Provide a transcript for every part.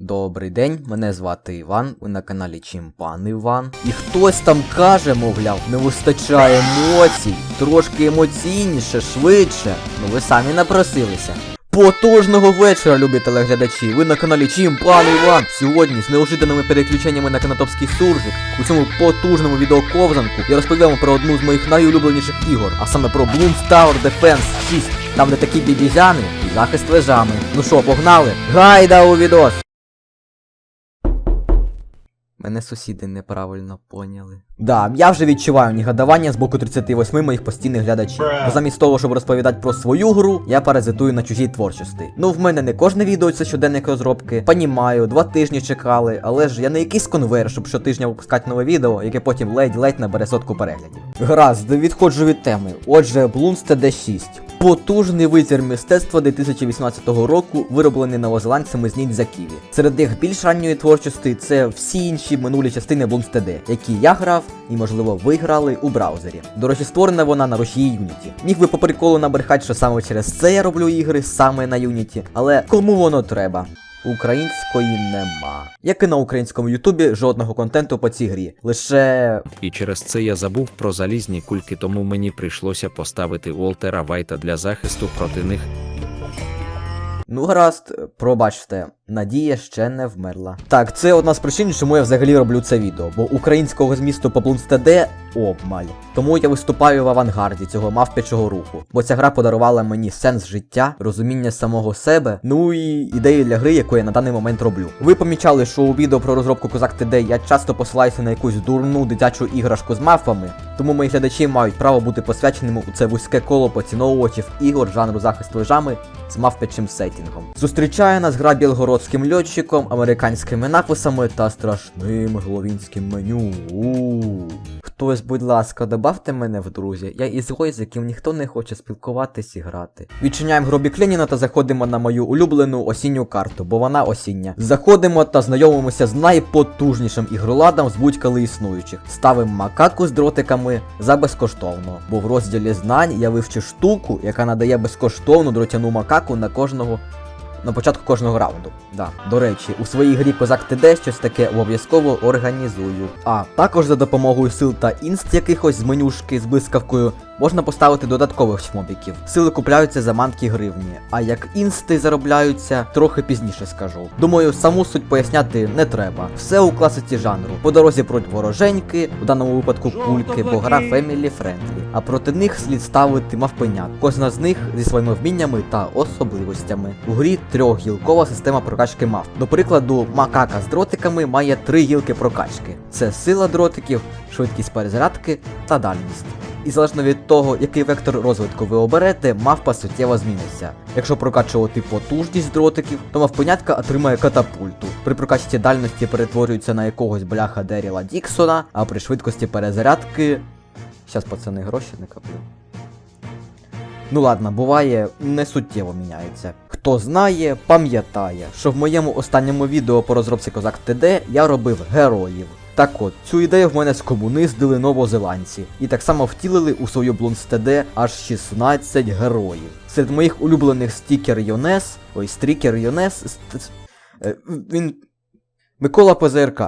Добрий день, мене звати Іван, ви на каналі Чимпан Іван. І хтось там каже, мовляв, не вистачає емоцій, трошки емоційніше, швидше. Ну ви самі напросилися. Потужного вечора, любі телеглядачі! Ви на каналі Чимпан Іван. Сьогодні з неожиданими переключеннями на канатопський суржик у цьому потужному відеоковзанку я розповім про одну з моїх найулюбленіших ігор, а саме про Bloons Tower Defense 6. Там де такі бібізяни і захист лежами. Ну що, погнали? Гайда у відос! Мене сусіди неправильно поняли. Да, я вже відчуваю негодування з боку 38 моїх постійних глядачів. Бо замість того, щоб розповідати про свою гру, я паразитую на чужій творчості. Ну, в мене не кожне відео це щоденник розробки. Понімаю, два тижні чекали, але ж я не якийсь конвейер, щоб щотижня випускати нове відео, яке потім ледь-ледь набере сотку переглядів. Гаразд, відходжу від теми. Отже, Bloons TD6. Потужний витір мистецтва 2018 року, вироблений новозеландцями з ніндзя Ківі. Серед їх більш ранньої творчості це всі інші минулі частини Bloons TD, які я грав і, можливо, ви грали у браузері. До речі, створена вона на рушії Unity. Міг би по приколу набрехати, що саме через це я роблю ігри саме на Unity, але кому воно треба? Української нема. Як і на українському Ютубі жодного контенту по цій грі. Лише І через це я забув про залізні кульки, тому мені прийшлося поставити Уолтера Вайта для захисту проти них. Ну, гаразд, пробачте, надія ще не вмерла. Так, це одна з причин, чому я взагалі роблю це відео, бо українського змісту по Bloons TD обмаль. Тому я виступаю в авангарді цього мавпячого руху. Бо ця гра подарувала мені сенс життя, розуміння самого себе, ну і ідеї для гри, яку я на даний момент роблю. Ви помічали, що у відео про розробку Козак TD я часто посилаюся на якусь дурну дитячу іграшку з мавпами, тому мої глядачі мають право бути посвяченими у це вузьке коло поціновувачів ігор жанру захист лежами з мавпячим сетінгом. Зустрічає нас гра білгородським льотчиком, американськими написами та страшним головінським меню. Хтось, будь ласка, добавте мене в друзі. Я ізгой, з яким ніхто не хоче спілкуватись і грати. Відчиняємо гробі Кленіна та заходимо на мою улюблену осінню карту, бо вона осіння. Заходимо та знайомимося з найпотужнішим ігроладом з будь-коли існуючих. Ставимо макаку з дротиками за безкоштовно. Бо в розділі знань я вивчив штуку, яка надає безкоштовну дротяну макаку на кожного на початку кожного раунду. Да. До речі, у своїй грі Козак ТД щось таке обов'язково організую. А також за допомогою сил та інст якихось з менюшки з блискавкою можна поставити додаткових чмобіків. Сили купляються за манки гривні, а як інсти заробляються, трохи пізніше скажу. Думаю, саму суть поясняти не треба. Все у класиці жанру. По дорозі пруть вороженьки, у даному випадку кульки, бо гра Family Friendly. А проти них слід ставити мавпенят. Кожна з них зі своїми вміннями та особливостями. У грі трьохгілкова система прокачки мавп. До прикладу, макака з дротиками має три гілки прокачки: це сила дротиків, швидкість перезарядки та дальність. І залежно від того, який вектор розвитку ви оберете, мавпа суттєво зміниться. Якщо прокачувати потужність дротиків, то мавпонятка отримає катапульту. При прокачці дальності перетворюється на якогось бляха Деріла Діксона, а при швидкості перезарядки. Щас пацани гроші не каплю. Ну ладно, буває, не суттєво міняється. Хто знає, пам'ятає, що в моєму останньому відео по розробці Козак ТД я робив героїв. Так от, цю ідею в мене скомуниздили новозеландці, і так само втілили у свою Блунс ТД аж 16 героїв. Серед моїх улюблених стікер Йонес, ой, стрікер Йонес, ст- е, він Микола ПЗРК.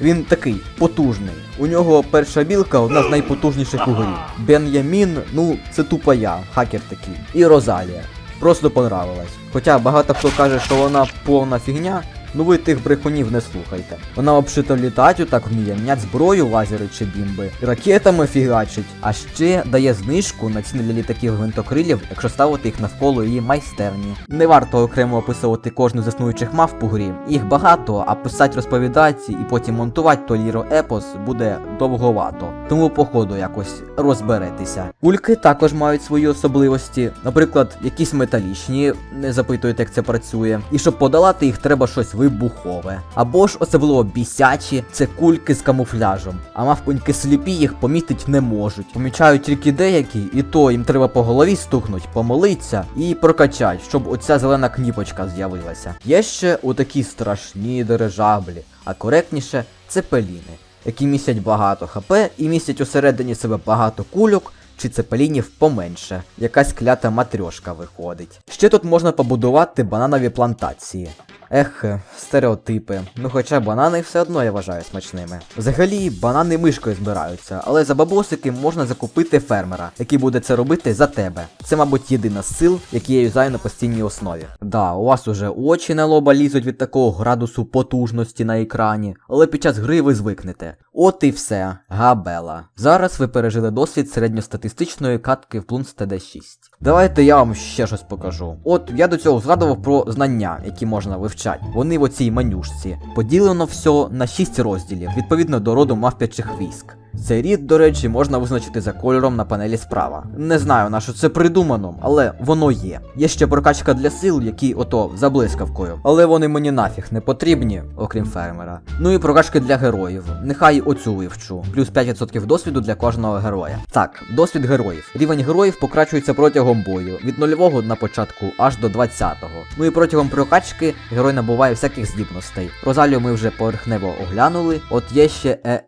Він такий потужний. У нього перша білка одна з найпотужніших у грі. Бен'ямін, ну це тупо я, хакер такий. І Розалія. Просто понравилась. Хоча багато хто каже, що вона повна фігня. Ну ви тих брехунів не слухайте. Вона обшито літать, так вміє, мінять зброю, лазери чи бімби, ракетами фігачить, а ще дає знижку на ціни для літаків гвинтокрилів, якщо ставити їх навколо її майстерні. Не варто окремо описувати кожну з існуючих мав у грі. Їх багато, а писати розповідати і потім монтувати то ліро епос буде довговато. Тому по ходу якось розберетеся. Кульки також мають свої особливості, наприклад, якісь металічні, не запитуйте, як це працює. І щоб подолати їх, треба щось вибухове. Або ж особливо бісячі, це кульки з камуфляжем. А мавпоньки сліпі їх помітить не можуть. Помічають тільки деякі, і то їм треба по голові стукнуть, помолиться і прокачать, щоб оця зелена кніпочка з'явилася. Є ще отакі страшні дирижаблі, а коректніше цепеліни, які містять багато хп і містять усередині себе багато кульок. Чи цепелінів поменше, якась клята матрьошка виходить. Ще тут можна побудувати бананові плантації. Ех, стереотипи. Ну хоча банани все одно я вважаю смачними. Взагалі, банани мишкою збираються, але за бабосики можна закупити фермера, який буде це робити за тебе. Це, мабуть, єдина з сил, які я юзаю на постійній основі. Да, у вас уже очі на лоба лізуть від такого градусу потужності на екрані, але під час гри ви звикнете. От і все, габела. Зараз ви пережили досвід середньостатистичної катки в Bloons TD6. Давайте я вам ще щось покажу. От я до цього згадував про знання, які можна вивчати. Вони в оцій манюшці. Поділено все на 6 розділів, відповідно до роду мавпячих військ. Цей рід, до речі, можна визначити за кольором на панелі справа. Не знаю на що це придумано, але воно є. Є ще прокачка для сил, які ото за блискавкою. Але вони мені нафіг не потрібні, окрім фермера. Ну і прокачки для героїв. Нехай оцю вивчу. Плюс 5% досвіду для кожного героя. Так, досвід героїв. Рівень героїв покрачується протягом бою, від нульового на початку аж до 20-го. Ну і протягом прокачки герой набуває всяких здібностей. Розалію ми вже поверхнево оглянули. От є ще е.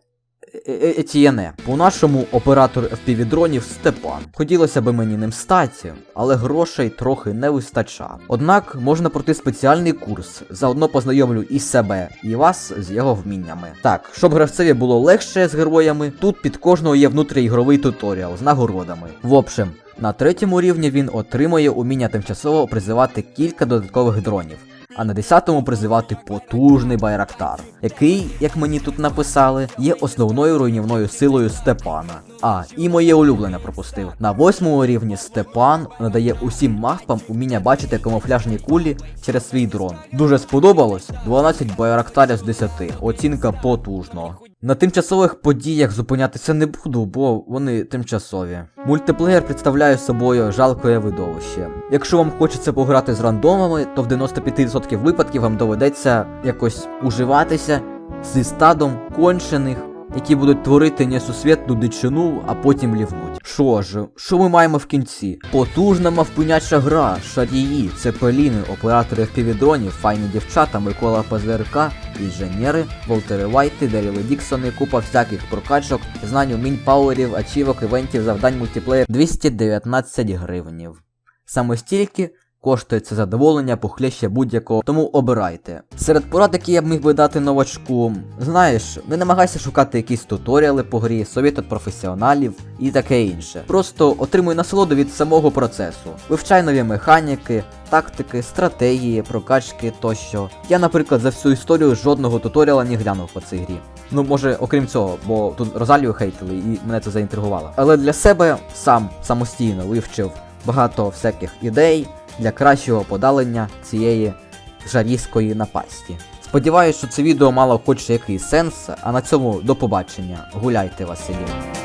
Е- Етієне. По нашому оператор FPV дронів Степан. Хотілося би мені ним стати, але грошей трохи не вистачає. Однак можна пройти спеціальний курс, заодно познайомлю і себе, і вас з його вміннями. Так, щоб гравцеві було легше з героями, тут під кожного є внутріігровий туторіал з нагородами. В общем, на третьому рівні він отримує уміння тимчасово призивати кілька додаткових дронів а на 10-му призивати потужний байрактар, який, як мені тут написали, є основною руйнівною силою Степана. А, і моє улюблене пропустив. На восьмому рівні Степан надає усім мавпам уміння бачити камуфляжні кулі через свій дрон. Дуже сподобалось 12 байрактарів з 10. Оцінка потужно. На тимчасових подіях зупинятися не буду, бо вони тимчасові. Мультиплеєр представляє собою жалкое видовище. Якщо вам хочеться пограти з рандомами, то в 95% випадків вам доведеться якось уживатися зі стадом кончених, які будуть творити несусвітну дичину, а потім лівнуть. Що ж, що ми маємо в кінці? Потужна мавпиняча гра, шарії, цепеліни, оператори FPV-дронів, файні дівчата, Микола ПЗРК, інженери, Волтери Вайти, Даріли Діксони, купа всяких прокачок, знань умінь, пауерів, ачівок, івентів, завдань мультиплеєр 219 гривнів. Саме стільки коштує це задоволення похлеще будь-якого, тому обирайте. Серед порад, які я б міг би дати новачку, знаєш, не намагайся шукати якісь туторіали по грі, совіт від професіоналів і таке інше. Просто отримуй насолоду від самого процесу. Вивчай нові механіки, тактики, стратегії, прокачки тощо. Я, наприклад, за всю історію жодного туторіала не глянув по цій грі. Ну, може, окрім цього, бо тут Розалію хейтили і мене це заінтригувало. Але для себе сам самостійно вивчив багато всяких ідей для кращого подалення цієї жарізкої напасті. Сподіваюсь, що це відео мало хоч якийсь сенс, а на цьому до побачення. Гуляйте, Василів.